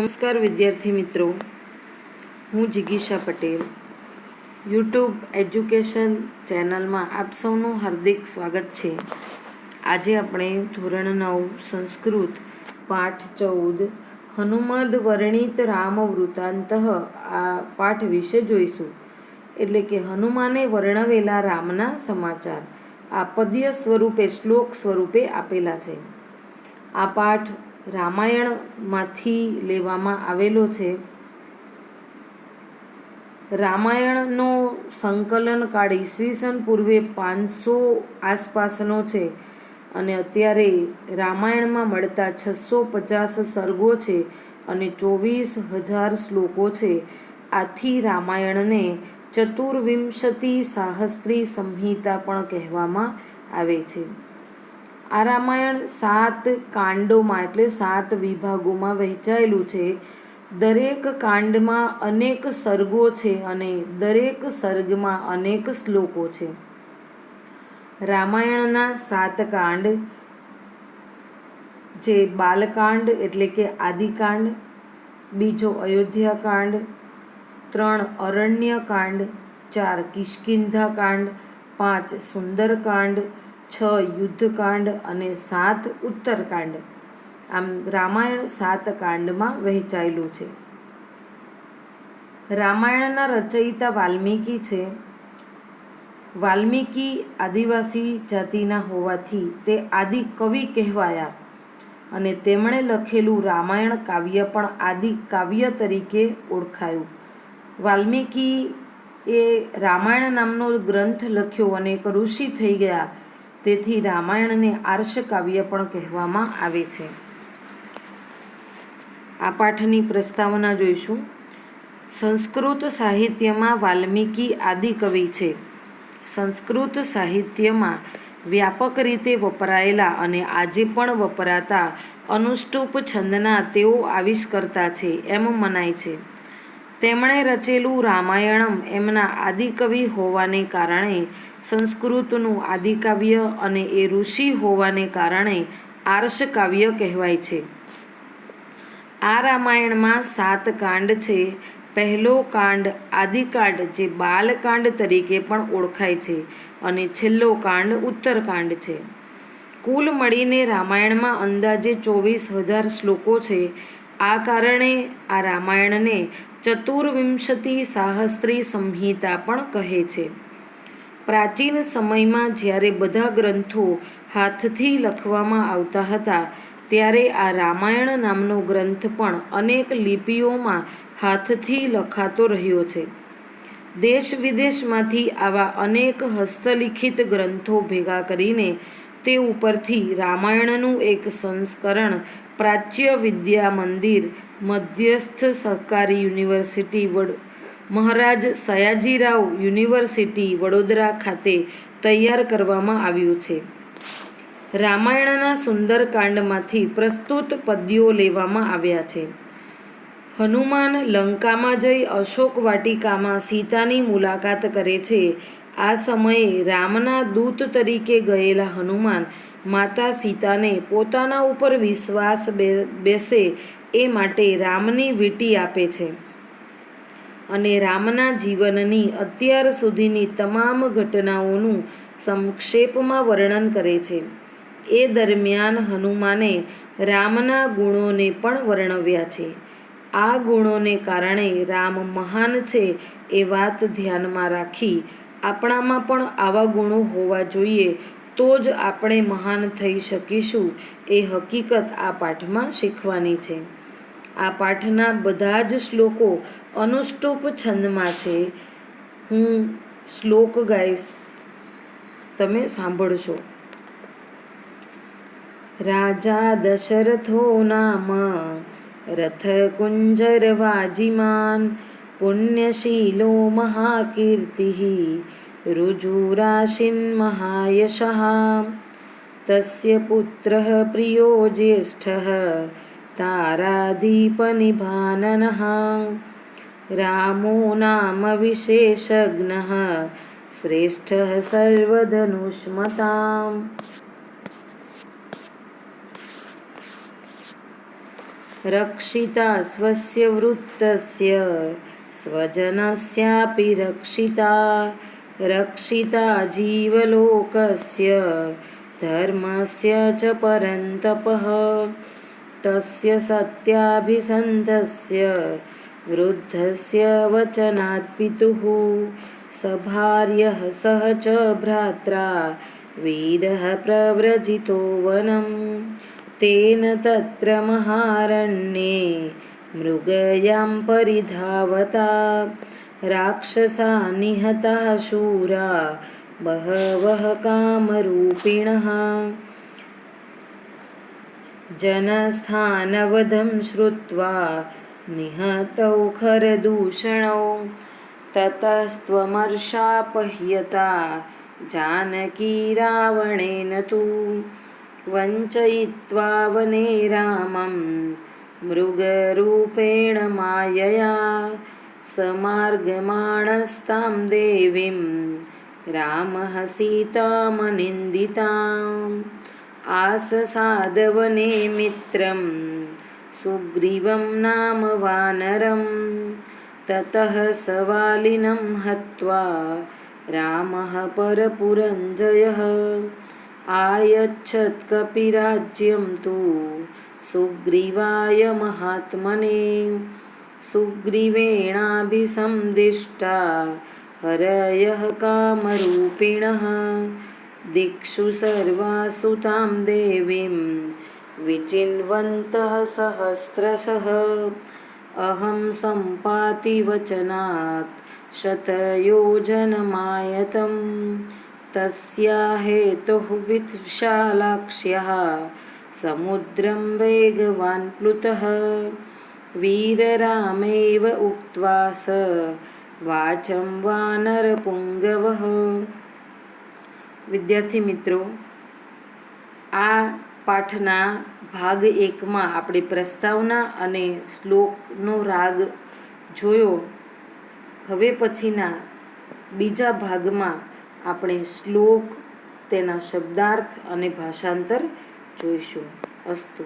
નમસ્કાર વિદ્યાર્થી મિત્રો. હું જિગીશા પટેલ. યુટ્યુબ એજ્યુકેશન ચેનલમાં આપ સૌનું હાર્દિક સ્વાગત છે. આજે આપણે ધોરણ નવ સંસ્કૃત, પાઠ ચૌદ હનુમદ વર્ણિત રામ વૃત્તાંત આ પાઠ વિશે જોઈશું. એટલે કે હનુમાને વર્ણવેલા રામના સમાચાર આ પદ્ય સ્વરૂપે, શ્લોક સ્વરૂપે આપેલા છે. આ પાઠ રામાયણમાંથી લેવામાં આવેલો છે. રામાયણનો સંકલન કાળ ઈસવીસન પૂર્વે પાંચસો આસપાસનો છે અને અત્યારે રામાયણમાં મળતા છસો પચાસ સર્ગો છે અને ચોવીસ હજાર શ્લોકો છે. આથી રામાયણને ચતુર્વિંશતિ સાહસ્ત્રી સંહિતા પણ કહેવામાં આવે છે. આ રામાયણ સાત કાંડોમાં, એટલે સાત વિભાગોમાં વહેંચાયેલું છે. દરેક કાંડમાં અનેક સર્ગો છે અને દરેક સર્ગમાં અનેક શ્લોકો છે. રામાયણના સાત કાંડ, જે બાલકાંડ એટલે કે આદિકાંડ, બીજો અયોધ્યાકાંડ, ત્રણ અરણ્યકાંડ, ચાર કિષ્કિંધા કાંડ પાંચ સુંદરકાંડ છ યુદ્ધકાંડ અને સાત ઉત્તરકાંડ. આમ રામાયણ સાત કાંડમાં વહેંચાયેલું છે. રામાયણના રચયિતા વાલ્મીકી છે. વાલ્મીકી આદિવાસી જાતિના હોવાથી તે આદિ કવિ કહેવાયા અને તેમણે લખેલું રામાયણ કાવ્ય પણ આદિ કાવ્ય તરીકે ઓળખાયું. વાલ્મીકી એ રામાયણ નામનો ગ્રંથ લખ્યો અને એક ઋષિ થઈ ગયા. તેથી રામાયણને આર્ષ કાવ્ય પણ કહેવામાં આવે છે. આ પાઠની પ્રસ્તાવના જોઈશું. સંસ્કૃત સાહિત્યમાં વાલ્મીકી આદિકવિ છે. સંસ્કૃત સાહિત્યમાં વ્યાપક રીતે વપરાયેલા અને આજે પણ વપરાતા અનુષ્ટુપ છંદના તેઓ આવિષ્કર્તા છે એમ મનાય છે. તેમણે રચેલું રામાયણમ એમના આદિકવિ હોવાને કારણે, સંસ્કૃતનું આદિકાવ્ય અને એ ઋષિ હોવાને કારણે આર્ષ કાવ્ય કહેવાય છે. આ રામાયણમાં સાત કાંડ છે. પહેલો કાંડ આદિકાંડ જે બાલકાંડ તરીકે પણ ઓળખાય છે અને છેલ્લો કાંડ ઉત્તરકાંડ છે. કુલ મળીને રામાયણમાં અંદાજે ચોવીસ હજાર શ્લોકો છે. આ કારણે આ રામાયણને ચતુર્વિંશતિ સાહસ્ત્રી સંહિતા પણ કહે છે. પ્રાચીન સમયમાં જ્યારે બધા ગ્રંથો હાથથી લખવામાં આવતા હતા, ત્યારે આ રામાયણ નામનો ગ્રંથ પણ અનેક લિપિઓમાં હાથથી લખાતો રહ્યો છે. દેશ વિદેશમાંથી આવા અનેક હસ્તલિખિત ગ્રંથો ભેગા કરીને તે ઉપરથી રામાયણનું એક સંસ્કરણ પ્રાચ્ય વિદ્યા મંદિર, મધ્યસ્થ સહકારી યુનિવર્સિટી વડ, મહારાજ સયાજીરાવ યુનિવર્સિટી વડોદરા ખાતે તૈયાર કરવામાં આવ્યું છે. રામાયણના સુંદરકાંડમાંથી પ્રસ્તુત પદ્યો લેવામાં આવ્યા છે. હનુમાન લંકામાં જઈ અશોક વાટિકામાં સીતાની મુલાકાત કરે છે. આ સમયે રામના દૂત તરીકે ગયેલા હનુમાન માતા સીતાને પોતાના ઉપર વિશ્વાસ બેસે એ માટે રામની વીંટી આપે છે. અને રામના જીવનની અત્યાર સુધીની તમામ ઘટનાઓનું સંક્ષેપમાં વર્ણન કરે છે. એ દરમિયાન હનુમાને રામના ગુણોને પણ વર્ણવ્યા છે. આ ગુણોને કારણે રામ મહાન છે એ વાત ધ્યાનમાં રાખી આપણામાં પણ આવા ગુણો હોવા જોઈએ તો જ આપણે મહાન થઈ શકીશું. એ હકીકત આ પાઠમાં શીખવાની છે. આ પાઠના બધા જ શ્લોકો અનુષ્ટુપ છંદમાં છે. હું શ્લોક ગાઈશ. તમે સાંભળશો. રાજા દશરથો નામ રથકુંજરવાજિમાન पुण्यशीलो महाकीर्तिः ऋजुराशिन्महायशः तस्य पुत्रः प्रियो ज्येष्ठः तारादीपनिभाननः। रामो नाम विशेषज्ञः श्रेष्ठः सर्वधनुष्मताम्। रक्षिता स्वस्य वृत्तस्य स्वजनस्यापि रक्षिता रक्षिता जीवलोकस्य धर्मस्य च परन्तपः तस्य सत्याभिसन्धस्य वृद्धस्य वचनात् पितुः सभार्यः सह च भ्रात्रा वीरः प्रव्रजितो वनं तेन तत्र महारण्ये मृगयां परिधावता राक्षसा निहताः शूरा बहवः कामरूपिणः। जनस्थानवधं श्रुत्वा निहतौ खरदूषणौ ततस्त्वमर्षापह्यता जानकी रावणेन तु। वञ्चयित्वा वने रामम् मृगरूपेण मायया समार्गमाणस्तां देवीं रामः सीतामनिन्दिताम् आससादवने मित्रं सुग्रीवं नाम वानरं ततः सवालिनं हत्वा रामः परपुरञ्जयः आयच्छत् कपिराज्यं तु सुग्रीवाय महात्मने सुग्रीवेणाभिसन्दिष्टा हरयः कामरूपिणः। दिक्षु सर्वासु तां देवीं विचिन्वन्तः सहस्रशः। अहं सम्पाति वचनात् शतयोजनमायतं। तस्या हेतुः विशालाक्ष्यः समुद्रं वेगवान् प्लुतः वीररामेव उक्त्वा स वाचं वानरपुङ्गवः વિદ્યાર્થી મિત્રો આ પાઠના ભાગ એકમાં આપણે પ્રસ્તાવના અને શ્લોકનો રાગ જોયો હવે પછીના બીજા ભાગમાં આપણે શ્લોક તેના શબ્દાર્થ અને ભાષાંતર જોઈશું અસ્તુ